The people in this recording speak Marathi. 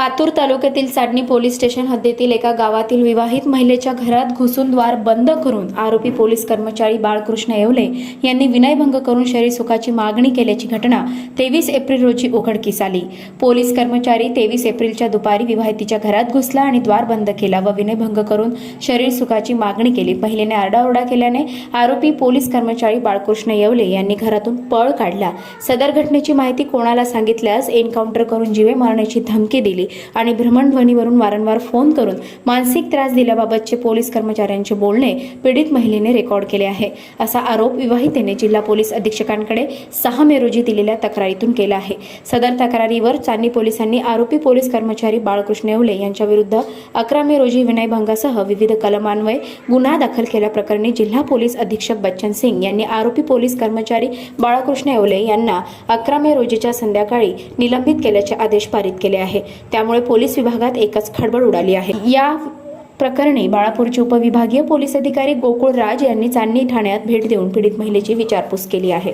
पातूर तालुक्यातील साडणी पोलीस स्टेशन हद्दीतील एका गावातील विवाहित महिलेच्या घरात घुसून द्वार बंद करून आरोपी पोलीस कर्मचारी बाळकृष्ण येवले यांनी विनयभंग करून शरीर सुखाची मागणी केल्याची घटना तेवीस एप्रिल रोजी उघडकीस आली. पोलीस कर्मचारी तेवीस एप्रिलच्या दुपारी विवाहितीच्या घरात घुसला आणि द्वार बंद केला व विनयभंग करून शरीर सुखाची मागणी केली. महिलेने आरडाओरडा केल्याने आरोपी पोलीस कर्मचारी बाळकृष्ण येवले यांनी घरातून पळ काढला. सदर घटनेची माहिती कोणाला सांगितल्यास एन्काउंटर करून जीवे मारण्याची धमकी दिली. आणि भ्रमणध्वनीवरून वारंवार फोन करून मानसिक त्रास दिल्याबाबतचे पोलीस कर्मचाऱ्यांचे बोलणे पीडित महिलेने रेकॉर्ड केले आहे. असा आरोप विवाहितेने जिल्हा पोलीस अधीक्षकांकडे सहा मे रोजी दिलेल्या तक्रारीतून केला आहे. सदर तक्रारीवर चांदी पोलिसांनी आरोपी पोलीस कर्मचारी बाळकृष्ण येवले यांच्याविरुद्ध अकरा मे रोजी विनयभंगासह विविध कलमान्वये गुन्हा दाखल केल्याप्रकरणी जिल्हा पोलीस अधीक्षक बच्चन सिंग यांनी आरोपी पोलीस कर्मचारी बाळकृष्ण येवले यांना अकरा मे रोजीच्या संध्याकाळी निलंबित केल्याचे आदेश पारित केले आहे. त्या त्यामुळे पोलीस विभागात एकच खळबळ उडाली आहे. या प्रकरणी बाळापूरचे उपविभागीय पोलीस अधिकारी गोकुळ राज यांनी चांदणी ठाण्यात भेट देऊन पीडित महिलेची विचारपूस केली आहे.